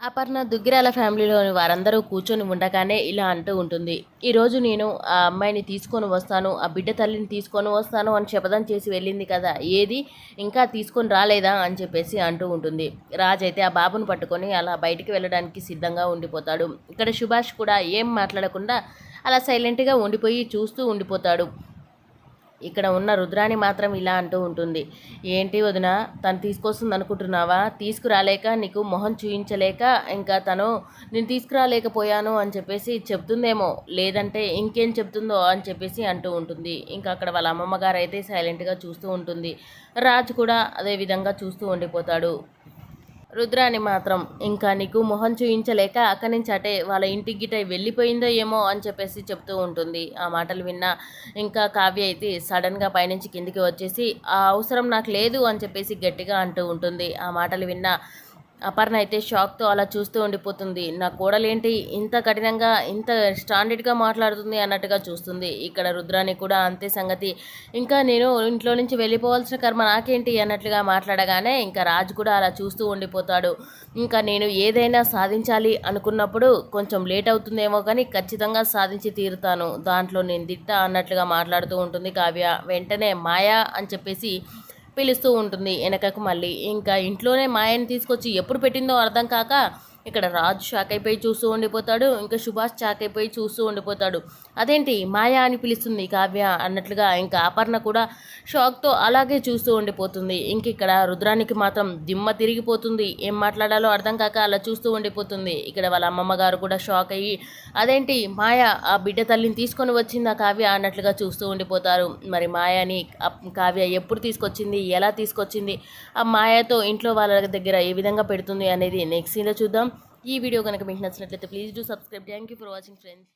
అపర్ణ దుగ్గిరాల ఫ్యామిలీలోని వారందరూ కూర్చొని ఉండగానే ఇలా అంటూ ఉంటుంది. ఈరోజు నేను ఆ అమ్మాయిని తీసుకొని వస్తాను ఆ బిడ్డ తల్లిని తీసుకొని వస్తాను అని శపథం చేసి వెళ్ళింది కదా ఏది? ఇంకా తీసుకొని రాలేదా? అని చెప్పేసి అంటూ ఉంటుంది. రాజ్ అయితే ఆ బాబును పట్టుకొని అలా బయటికి వెళ్ళడానికి సిద్ధంగా ఉండిపోతాడు. ఇక్కడ సుభాష్ కూడా ఏం మాట్లాడకుండా అలా సైలెంట్గా ఉండిపోయి చూస్తూ ఉండిపోతాడు. ఇక్కడ ఉన్న రుద్రాణి మాత్రం ఇలా అంటూ ఉంటుంది. ఏంటి వదిన తను తీసుకొస్తుంది అనుకుంటున్నావా తీసుకురాలేక నీకు మొహం చూయించలేక ఇంకా తను నేను తీసుకురాలేకపోయాను అని చెప్పేసి చెప్తుందేమో. లేదంటే ఇంకేం చెప్తుందో అని చెప్పేసి అంటూ ఉంటుంది. ఇంకా అక్కడ వాళ్ళ అమ్మమ్మ గారు అయితే సైలెంట్గా చూస్తూ ఉంటుంది. రాజు కూడా అదే విధంగా చూస్తూ ఉండిపోతాడు. రుద్రాని మాత్రం ఇంకా నీకు మొహం చూయించలేక అక్కడి నుంచి అటే వాళ్ళ ఇంటికి గిట వెళ్ళిపోయిందో ఏమో అని చెప్పేసి చెప్తూ ఉంటుంది. ఆ మాటలు విన్నా ఇంకా కావ్య అయితే సడన్గా పైనుంచి కిందికి వచ్చేసి ఆ అవసరం నాకు లేదు అని చెప్పేసి గట్టిగా అంటూ ఉంటుంది. ఆ మాటలు విన్నా అపర్ణ అయితే షాక్తో అలా చూస్తూ ఉండిపోతుంది. నా కోడలేంటి? ఇంత కఠినంగా ఇంత స్టాండర్డ్గా మాట్లాడుతుంది అన్నట్టుగా చూస్తుంది. ఇక్కడ రుద్రాని కూడా అంతే సంగతి. ఇంకా నేను ఇంట్లో నుంచి వెళ్ళిపోవాల్సిన కర్మ నాకేంటి అన్నట్లుగా మాట్లాడగానే ఇంకా రాజు కూడా అలా చూస్తూ ఉండిపోతాడు. ఇంకా నేను ఏదైనా సాధించాలి అనుకున్నప్పుడు కొంచెం లేట్ అవుతుందేమో కానీ ఖచ్చితంగా సాధించి తీరుతాను. దాంట్లో నేను దిట్ట అన్నట్లుగా మాట్లాడుతూ ఉంటుంది కావ్య. వెంటనే మాయా అని చెప్పేసి పిలుస్తూ ఉంటుంది వెనకకు మళ్ళీ. ఇంకా ఇంట్లోనే మాయని తీసుకొచ్చి ఎప్పుడు పెట్టిందో అర్థం కాక ఇక్కడ రాజు షాక్ అయిపోయి చూస్తూ ఉండిపోతాడు ఇంకా సుభాష్ షాక్ అయిపోయి చూస్తూ ఉండిపోతాడు. అదేంటి? మాయా అని పిలుస్తుంది కావ్య అన్నట్లుగా ఇంకా అపర్ణ కూడా షాక్తో అలాగే చూస్తూ ఉండిపోతుంది. ఇంక ఇక్కడ రుద్రానికి మాత్రం దిమ్మ తిరిగిపోతుంది. ఏం మాట్లాడాలో అర్థం కాక అలా చూస్తూ ఉండిపోతుంది. ఇక్కడ వాళ్ళ అమ్మమ్మ గారు కూడా షాక్ అయ్యి అదేంటి? మాయ ఆ బిడ్డ తల్లిని తీసుకొని వచ్చిందా కావ్య? అన్నట్లుగా చూస్తూ ఉండిపోతారు. మరి మాయని కావ్య ఎప్పుడు తీసుకొచ్చింది? ఎలా తీసుకొచ్చింది? ఆ మాయతో ఇంట్లో వాళ్ళ దగ్గర ఏ విధంగా పెడుతుంది అనేది నెక్స్ట్ సీన్లో చూద్దాం. ఈ వీడియో కనుక మీకు నచ్చినట్లయితే please do subscribe thank you for watching friends